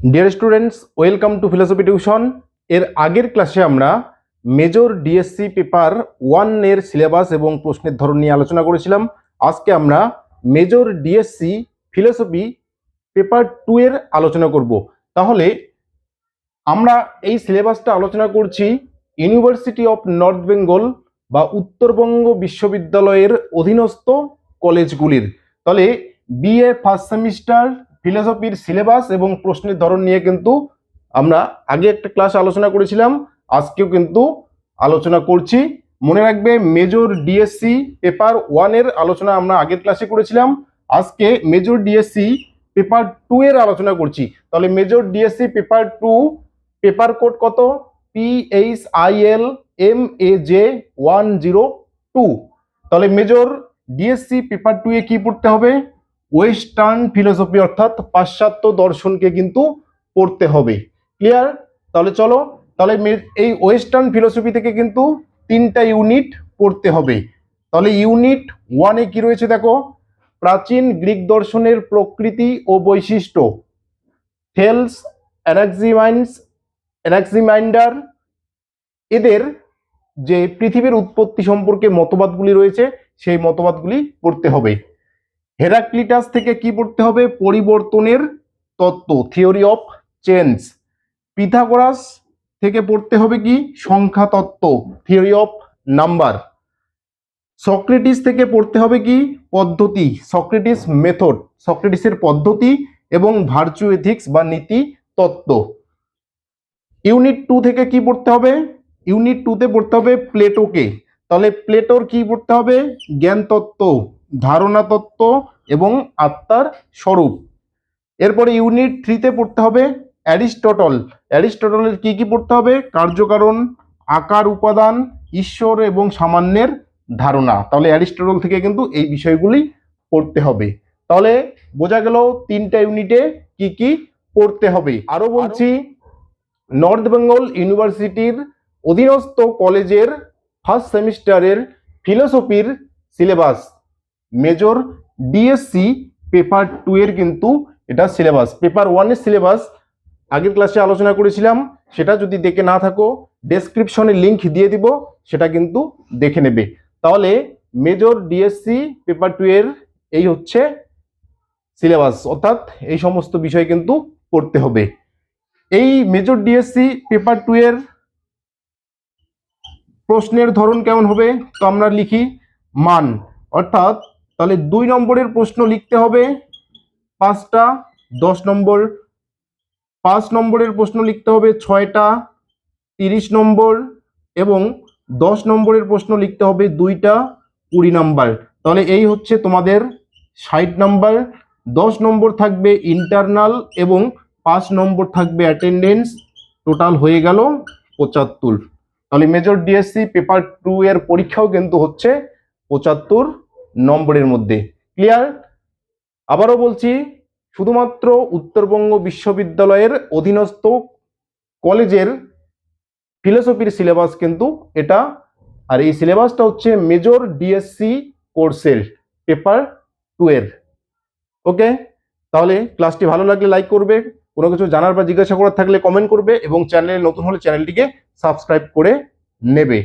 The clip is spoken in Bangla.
Dear students welcome to philosophy tuition এর আগের ক্লাসে আমরা মেজর ডিএসসি পেপার ওয়ানের সিলেবাস এবং প্রশ্নের ধরন নিয়ে আলোচনা করেছিলাম। আজকে আমরা major DSC philosophy paper two এর আলোচনা করব। তাহলে আমরা এই সিলেবাসটা আলোচনা করছি ইউনিভার্সিটি অফ নর্থ বেঙ্গল বা উত্তরবঙ্গ বিশ্ববিদ্যালয়ের অধীনস্থ কলেজগুলির তাহলে বিএ ফার্স্ট সেমিস্টার ফিলোসফির সিলেবাস এবং প্রশ্নের ধরন নিয়ে কিন্তু আমরা আগে একটা ক্লাস আলোচনা করেছিলাম, আজকেও কিন্তু আলোচনা করছি। মনে রাখবে, মেজর ডিএসসি পেপার ওয়ানের আলোচনা আমরা আগের ক্লাসে করেছিলাম, আজকে মেজর ডিএসসি পেপার টু এর আলোচনা করছি। তাহলে major DSC paper two, paper code কত? P H I L M A J one zero two তাহলে মেজর ডিএসসি পেপার টু এ কি পড়তে হবে? ওয়েস্টার্ন ফিলোসফি অর্থাৎ পাশ্চাত্য দর্শনকে কিন্তু পড়তে হবে। ক্লিয়ার তাহলে চলো, তাহলে এই ওয়েস্টার্ন ফিলোসফি থেকে কিন্তু তিনটা ইউনিট পড়তে হবে। তাহলে ইউনিট ওয়ানে কি রয়েছে দেখো? প্রাচীন গ্রিক দর্শনের প্রকৃতি ও বৈশিষ্ট্য। থেলস অ্যানাক্সিমাইন্স অ্যানাক্সিমাইন্ডার এদের যে পৃথিবীর উৎপত্তি সম্পর্কে মতবাদগুলি রয়েছে, সেই মতবাদগুলি পড়তে হবে। হেরাক্লিটাস থেকে কি পড়তে হবে? পরিবর্তনের তত্ত্ব থিওরি অফ চেঞ্জ পিথাগোরাস থেকে পড়তে হবে কি? সংখ্যা তত্ত্ব থিওরি অফ নাম্বার সক্রেটিস থেকে পড়তে হবে কি? পদ্ধতি, সক্রেটিস মেথড সক্রেটিসের পদ্ধতি এবং ভার্চু এথিক্স বা নীতি তত্ত্ব। ইউনিট টু থেকে কি পড়তে হবে? ইউনিট টুতে পড়তে হবে প্লেটোকে। তাহলে প্লেটোর কি পড়তে হবে? জ্ঞান তত্ত্ব ধারণা তত্ত্ব এবং আত্মার স্বরূপ। এরপরে ইউনিট থ্রিতে পড়তে হবে অ্যারিস্টটল। অ্যারিস্টটলের কি কি পড়তে হবে? কার্যকারণ, আকার উপাদান, ঈশ্বর এবং সামান্যের ধারণা। তাহলে অ্যারিস্টটল থেকে কিন্তু এই বিষয়গুলি পড়তে হবে। তাহলে বোঝা গেল তিনটা ইউনিটে কি কি পড়তে হবে। আরও বলছি, নর্থ বেঙ্গল ইউনিভার্সিটির অধীনস্থ কলেজের ফার্স্ট সেমিস্টারের ফিলোসফির syllabus. Major DSC paper two এর কিন্তু এটা সিলেবাস পেপার ওয়ানের সিলেবাস আগের ক্লাসে আলোচনা করেছিলাম, সেটা যদি দেখে না থাকো ডেসক্রিপশনে লিংক দিয়ে দিব, সেটা কিন্তু দেখে নেবে। তাহলে মেজর ডিএসসি পেপার টু এর এই হচ্ছে সিলেবাস অর্থাৎ এই সমস্ত বিষয় কিন্তু পড়তে হবে। এই মেজর ডিএসসি পেপার টু এর প্রশ্নের ধরন কেমন হবে? তো আমরা লিখি মান, অর্থাৎ তাহলে দুই নম্বরের প্রশ্ন লিখতে হবে। পাঁচটা, দশ নম্বর। পাঁচ নম্বরের প্রশ্ন লিখতে হবে ছয়টা, তিরিশ নম্বর এবং দশ নম্বরের প্রশ্ন লিখতে হবে দুইটা, কুড়ি নাম্বার। তাহলে এই হচ্ছে তোমাদের ষাট নাম্বার। দশ নম্বর থাকবে ইন্টারনাল এবং পাঁচ নম্বর থাকবে অ্যাটেন্ডেন্স টোটাল হয়ে গেল পঁচাত্তর। তাহলে মেজর ডিএসসি পেপার টু এর পরীক্ষাও কিন্তু হচ্ছে পঁচাত্তর। নম্বরের মধ্যে। ক্লিয়ার আবারও বলছি, শুধুমাত্র উত্তরবঙ্গ বিশ্ববিদ্যালয়ের অধীনস্থ কলেজের ফিলোসফির সিলেবাস কিন্তু এটা। আর এই সিলেবাসটা হচ্ছে মেজর ডিএসসি কোর্সের পেপার টু এর ওকে তাহলে ক্লাসটি ভালো লাগলে লাইক করবে, কোনো কিছু জানার বা জিজ্ঞাসা করার থাকলে কমেন্ট করবে এবং চ্যানেলে নতুন হলে চ্যানেলটিকে সাবস্ক্রাইব করে নেবে।